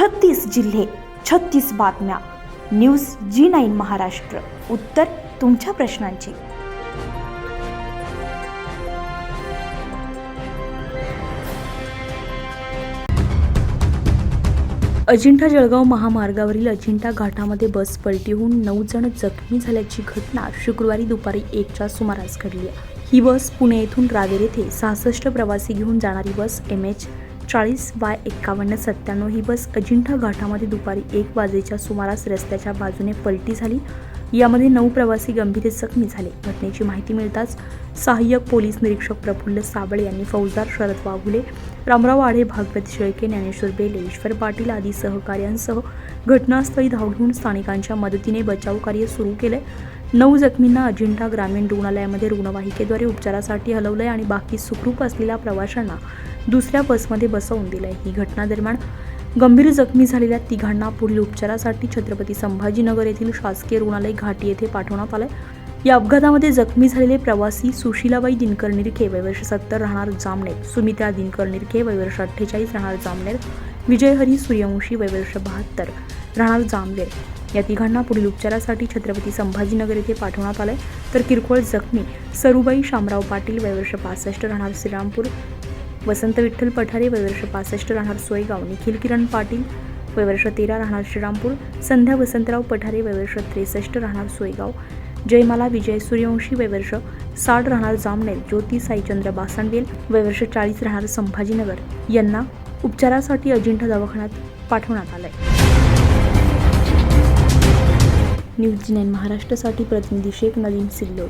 छत्तीस जिल्हे छत्तीस बातम्या. News G nine Maharashtra. उत्तर तुमच्या प्रश्नांची. अजिंठा जळगाव महामार्गावरील अजिंठा घाटामध्ये बस पलटी होऊन नऊ जण जखमी झाल्याची घटना शुक्रवारी दुपारी एकच्या सुमारास घडली. ही बस पुणे येथून रावेर येथे सहासष्ट प्रवासी घेऊन जाणारी बस एम एच चाळीस बाय एक्कावन्न सत्त्याण्णव ही बस अजिंठा घाटामध्ये दुपारी एक वाजेच्या सुमारास रस्त्याच्या बाजूने पलटी झाली. यामध्ये नऊ प्रवासी गंभीर जखमी झाले. घटनेची माहिती मिळताच सहाय्यक पोलीस निरीक्षक प्रफुल्ल साबळे यांनी फौजदार शरद वाघुले रामराव आढे भागवत शेळके ज्ञानेश्वर बेले ईश्वर पाटील आदी सहकार्यांसह घटनास्थळी धाव घेऊन स्थानिकांच्या मदतीने बचाव कार्य सुरू केले. नऊ जखमींना अजिंठा ग्रामीण रुग्णालयामध्ये रुग्णवाहिकेद्वारे उपचारासाठी हलवलंय आणि बाकी सुखरूप असलेल्या प्रवाशांना दुसऱ्या बसमध्ये बसवून दिलंय. ही घटना दरम्यान गंभीर जखमी झालेल्या तिघांना पुढील उपचारासाठी छत्रपती संभाजीनगर येथील शासकीय रुग्णालय घाटी येथे पाठवण्यात आलं या अपघातामध्ये जखमी झालेले प्रवासी सुशीलाबाई दिनकर निरखे वयवर्ष सत्तर राहणार जामनेर. सुमित्रा दिनकर निरखे वयवर्ष अठ्ठेचाळीस राहणार जामनेर. विजय हरी सूर्यवंशी वयवर्ष बहात्तर राहणार जामनेर. या तिघांना पुढील उपचारासाठी छत्रपती संभाजीनगर येथे पाठवण्यात आलंय. तर किरकोळ जखमी सरुबाई शामराव पाटील वयवर्ष पासष्ट राहणार श्रीरामपूर वसंत विठ्ठल पठारे वयवर्ष पासष्ट राहणार सोयगाव. निखिल किरण पाटील वयवर्ष तेरा राहणार श्रीरामपूर. संध्या वसंतराव पठारे वयवर्ष त्रेसष्ट राहणार सोयगाव. जयमाला विजय सूर्यवंशी वयवर्ष साठ राहणार जामनेर. ज्योती साईचंद्र बासणवेल वयवर्ष चाळीस राहणार संभाजीनगर. यांना उपचारासाठी अजिंठा दवाखान्यात पाठवण्यात आलंय. न्यूज नाईन महाराष्ट्रासाठी प्रतिनिधी शेख नलीम सिल्लोड.